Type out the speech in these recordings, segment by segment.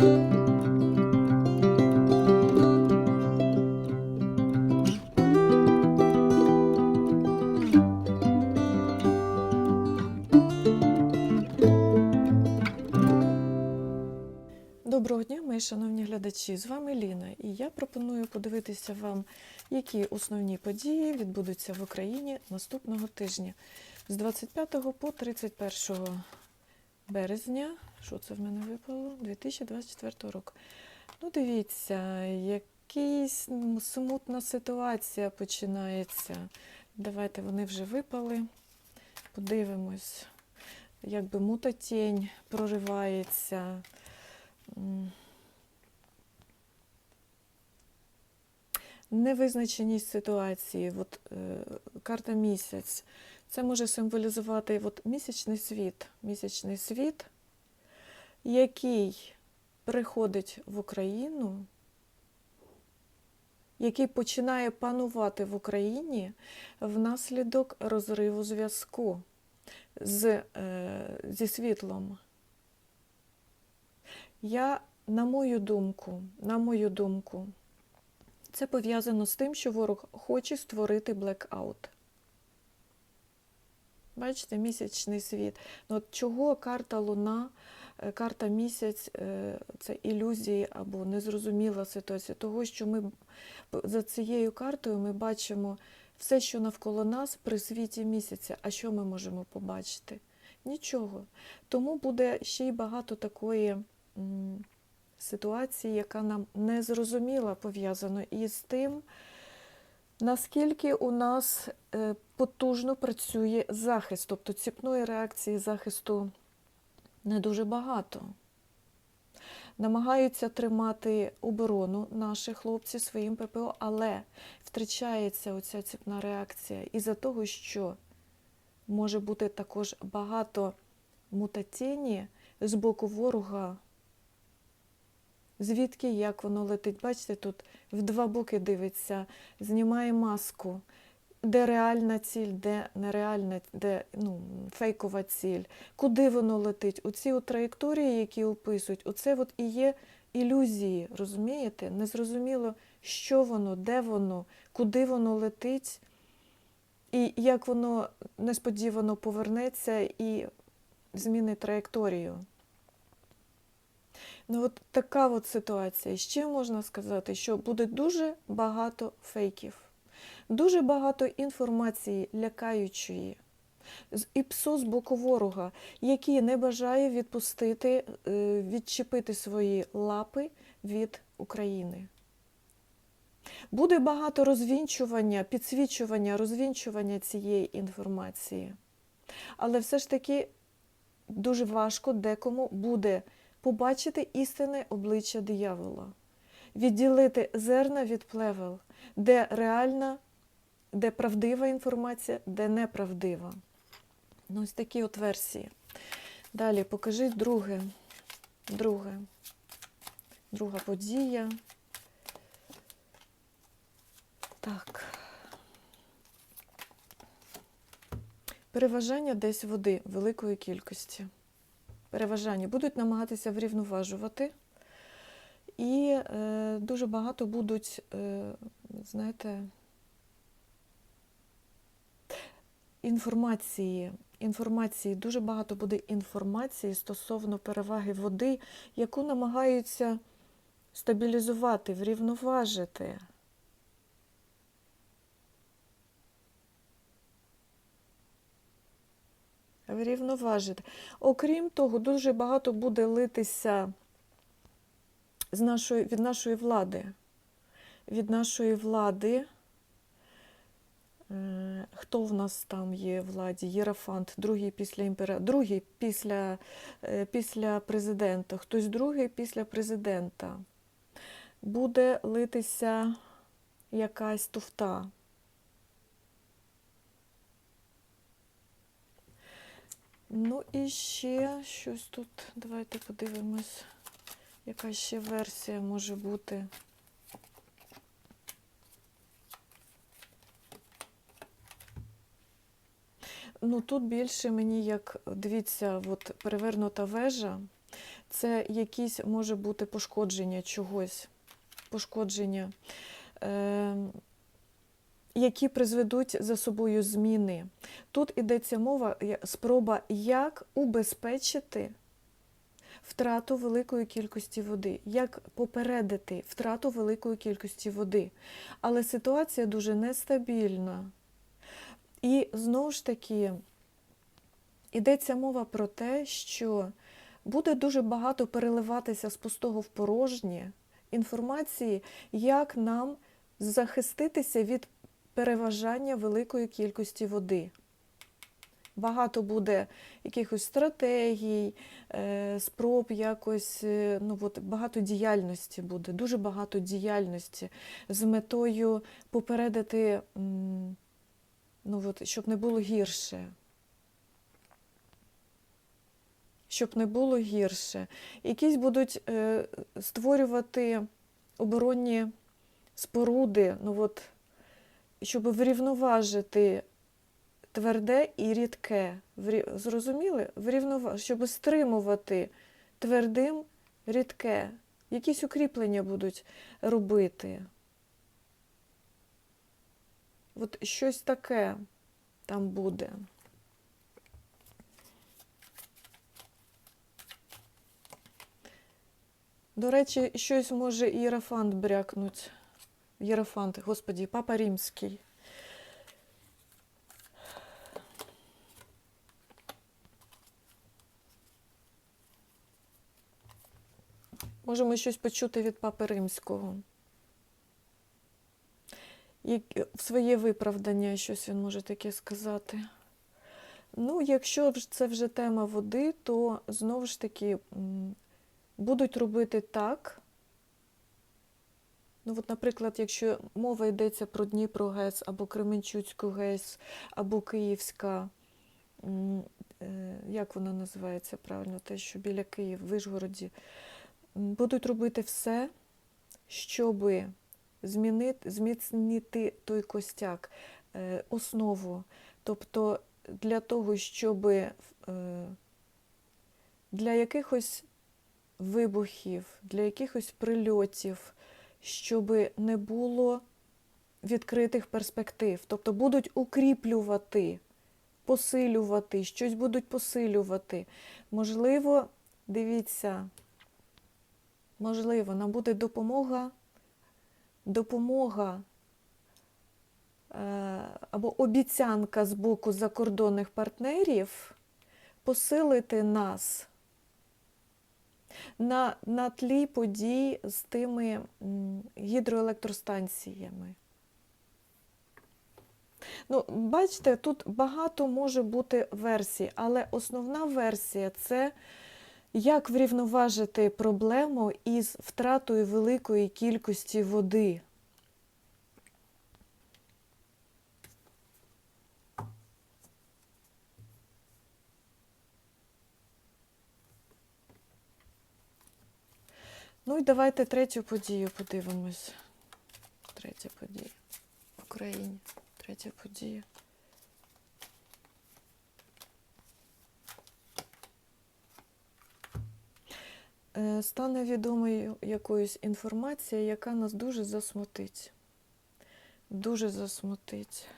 Доброго дня, мої шановні глядачі. З вами Ліна, і я пропоную подивитися вам, які основні події відбудуться в Україні наступного тижня з 25 по 31 березня. Що це в мене випало? 2024 року. Ну, дивіться, якась смутна ситуація починається. Давайте вони вже випали. Подивимось, якби мутатінь проривається. Невизначеність ситуації, от, е, карта місяць, це може символізувати от, місячний світ, місячний світ, який приходить в Україну, який починає панувати в Україні внаслідок розриву зв'язку з, е, зі світлом. Я, на мою думку, на мою думку, це пов'язано з тим, що ворог хоче створити блекаут. Бачите, місячний світ. Ну, от чого карта Луна, карта місяць е, це ілюзії або незрозуміла ситуація. Того, що ми за цією картою ми бачимо все, що навколо нас при світі місяця. А що ми можемо побачити? Нічого. Тому буде ще й багато такої ситуації, яка нам не зрозуміла, пов'язано із тим, наскільки у нас е, потужно працює захист, тобто ціпної реакції захисту не дуже багато. Намагаються тримати оборону наші хлопці своїм ППО, але втрачається оця ціпна реакція із-за того, що може бути також багато мутатіні з боку ворога. Звідки як воно летить? Бачите, тут в два боки дивиться, знімає маску, де реальна ціль, де нереальна, де ну, фейкова ціль, куди воно летить. Оці от траєкторії, які описують, оце от і є ілюзії, розумієте? Незрозуміло, що воно, де воно, куди воно летить, і як воно несподівано повернеться і змінить траєкторію. Ну, от така от ситуація. Ще можна сказати, що буде дуже багато фейків, дуже багато інформації лякаючої, з ІПСО з боку ворога, який не бажає відпустити, е, відчепити свої лапи від України. Буде багато розвінчування, підсвічування, розвінчування цієї інформації. Але все ж таки дуже важко декому буде побачити істинне обличчя диявола, відділити зерна від плевел, де реальна, де правдива інформація, де неправдива. Ну, ось такі от версії. Далі покажіть друге. Друге. Друга подія. Так. Переважання десь води великої кількості переважання будуть намагатися врівноважувати, і е, дуже багато будуть, е, знаєте, інформації. Інформації, дуже багато буде інформації стосовно переваги води, яку намагаються стабілізувати, врівноважити. Врівноважити. Окрім того, дуже багато буде литися з нашої, від нашої влади. Від нашої влади. Е, Хто в нас там є владі? Єрафант, другий після імпера... другий після, е, після президента, хтось другий після президента. Буде литися якась туфта. Ну і ще щось тут. Давайте подивимось, яка ще версія може бути. Ну тут більше мені як, дивіться, от перевернута вежа. це якісь може бути пошкодження чогось, пошкодження, е, які призведуть за собою зміни. Тут йдеться мова, спроба, як убезпечити втрату великої кількості води, як попередити втрату великої кількості води. Але ситуація дуже нестабільна. І знову ж таки йдеться мова про те, що буде дуже багато переливатися з пустого в порожнє інформації, як нам захиститися від переважання великої кількості води. Багато буде якихось стратегій, е, спроб якось, е, ну от багато діяльності буде, дуже багато діяльності з метою попередити, ну от, щоб не було гірше. Щоб не було гірше. Якісь будуть е, створювати оборонні споруди, ну от, щоб врівноважити тверде і рідке. Зрозуміли? Врівнова... Щоб стримувати твердим рідке. Якісь укріплення будуть робити. От щось таке там буде. До речі, щось може Єрофант брякнуть. Єрофант, господі, папа римський. Можемо щось почути від папи римського. Як в своє виправдання щось він може таке сказати. Ну, якщо це вже тема води, то знову ж таки будуть робити так. Ну, от, наприклад, якщо мова йдеться про Дніпро ГЕС або Кременчуцьку ГЕС, або Київська, е, як вона називається правильно, те, що біля Києва, в Вишгороді, будуть робити все, щоб змінити, зміцнити той костяк, е, основу. Тобто для того, щоб е, для якихось вибухів, для якихось прильотів, щоб не було відкритих перспектив. Тобто будуть укріплювати, посилювати, щось будуть посилювати. Можливо, дивіться, можливо, нам буде допомога, допомога е, або обіцянка з боку закордонних партнерів посилити нас на, на тлі подій з тими гідроелектростанціями. Ну, бачите, тут багато може бути версій, але основна версія це як врівноважити проблему із втратою великої кількості води. Ну і давайте третю подію подивимось. Третя подія в Україні. Третя подія. Стане відомою якоюсь інформація, яка нас дуже засмутить. Дуже засмутить.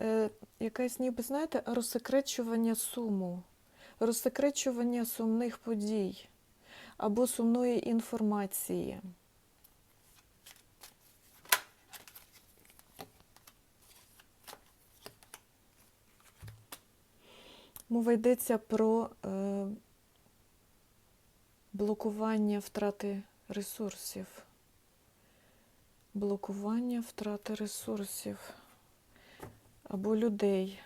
Е, якесь ніби, знаєте, розсекречування суму, розсекречування сумних подій або сумної інформації. Мова йдеться про е, блокування втрати ресурсів. Блокування втрати ресурсів або людей.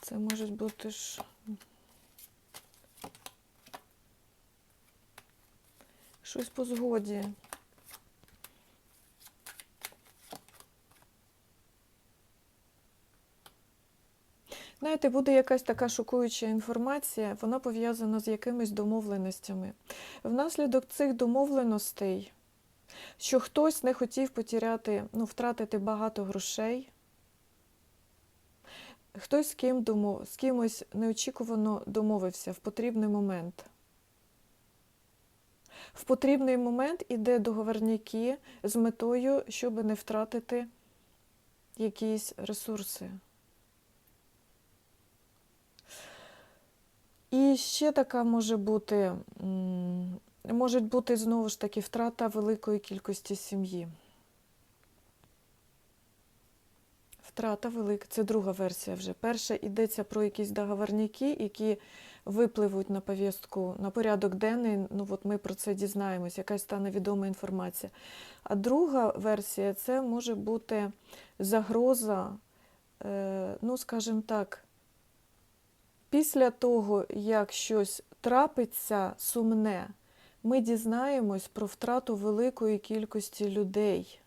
Це може бути ж. Щось по згоді. Знаєте, буде якась така шокуюча інформація, вона пов'язана з якимись домовленостями. Внаслідок цих домовленостей, що хтось не хотів потеряти, ну, втратити багато грошей, хтось з, ким домов... з кимось неочікувано домовився в потрібний момент. В потрібний момент іде договорняки з метою, щоб не втратити якісь ресурси. І ще така може бути, може бути знову ж таки втрата великої кількості сім'ї. Втрата велика, це друга версія вже. Перша йдеться про якісь договорняки, які випливуть на повістку, на порядок денний. Ну от ми про це дізнаємось, якась стане відома інформація. А друга версія це може бути загроза, е, ну, скажімо так, після того, як щось трапиться сумне, ми дізнаємось про втрату великої кількості людей.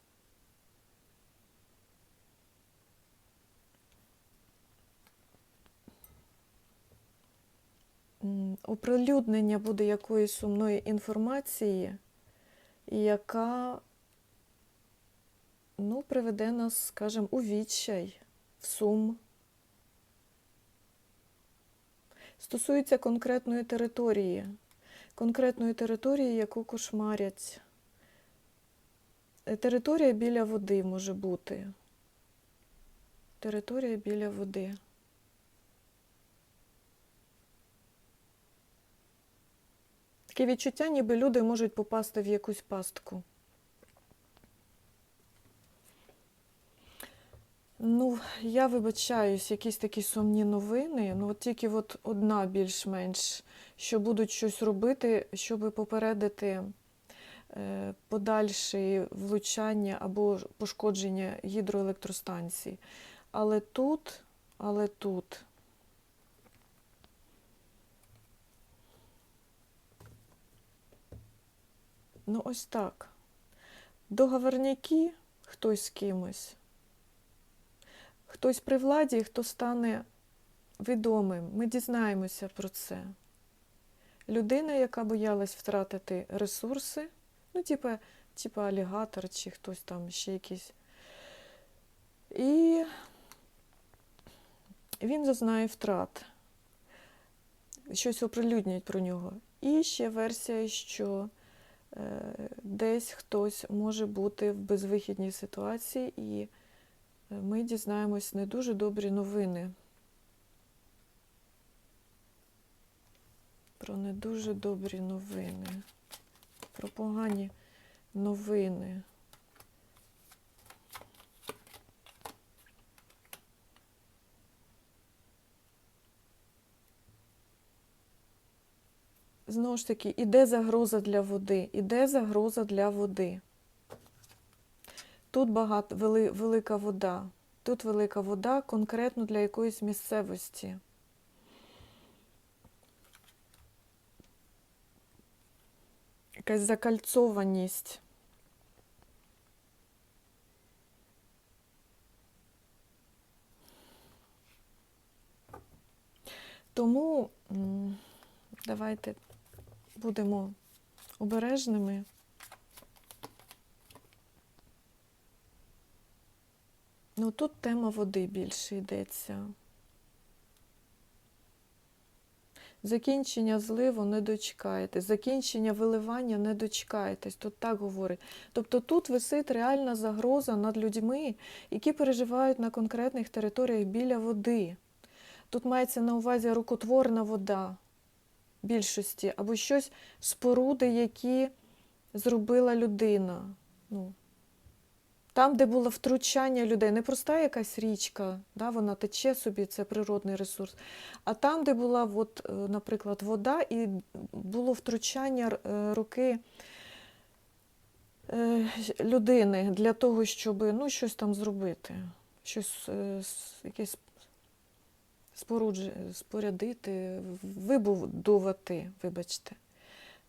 Оприлюднення буде якоїсь сумної інформації, яка ну, приведе нас, скажімо, у відчай, в сум. Стосується конкретної території, конкретної території, яку кошмарять. Е, Територія біля води може бути. Територія біля води. Таке відчуття, ніби люди можуть попасти в якусь пастку. Ну, я вибачаюсь, якісь такі сумні новини. Ну, от тільки от одна більш-менш, що будуть щось робити, щоб попередити е, подальші влучання або пошкодження гідроелектростанцій. Але тут, але тут. Ну, ось так. Договорняки хтось з кимось. Хтось при владі, хто стане відомим. Ми дізнаємося про це. Людина, яка боялась втратити ресурси, ну, типа, типа алігатор чи хтось там ще якийсь. І він зазнає втрат. Щось оприлюднять про нього. І ще версія, що е, десь хтось може бути в безвихідній ситуації, і ми дізнаємось не дуже добрі новини. Про не дуже добрі новини, про погані новини. Знову ж таки, іде загроза для води, іде загроза для води. Тут багато, вели, велика вода. Тут велика вода конкретно для якоїсь місцевості. Якась закальцованість. Тому давайте будемо обережними. Ну тут тема води більше йдеться. Закінчення зливу не дочекаєтесь, закінчення виливання не дочекаєтесь. Тут так говорить. Тобто тут висить реальна загроза над людьми, які переживають на конкретних територіях біля води. Тут мається на увазі рукотворна вода більшості, або щось споруди, які зробила людина. Ну, там, де було втручання людей, не проста якась річка, да, вона тече собі, це природний ресурс. А там, де була, от, е, наприклад, вода, і було втручання е, руки е, людини для того, щоб ну, щось там зробити, щось, якесь спорядити, вибудувати, вибачте.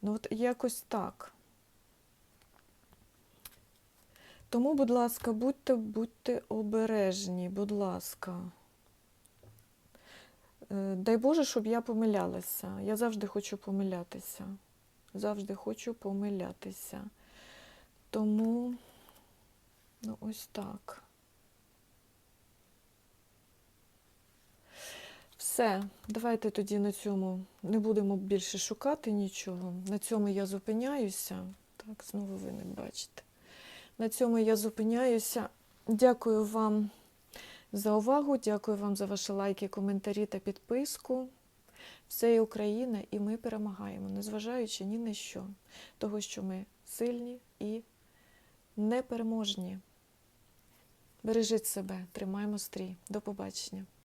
Ну, от якось так. Тому, будь ласка, будьте, будьте обережні, будь ласка. Е, Дай Боже, щоб я помилялася. Я завжди хочу помилятися. завжди хочу помилятися. Тому, ну, ось так. Все, давайте тоді на цьому не будемо більше шукати нічого. На цьому я зупиняюся. Так, знову ви не бачите. На цьому я зупиняюся. Дякую вам за увагу, дякую вам за ваші лайки, коментарі та підписку. Все є Україна, і ми перемагаємо, незважаючи ні на що, того, що ми сильні і непереможні. Бережіть себе, тримаємо стрій. До побачення.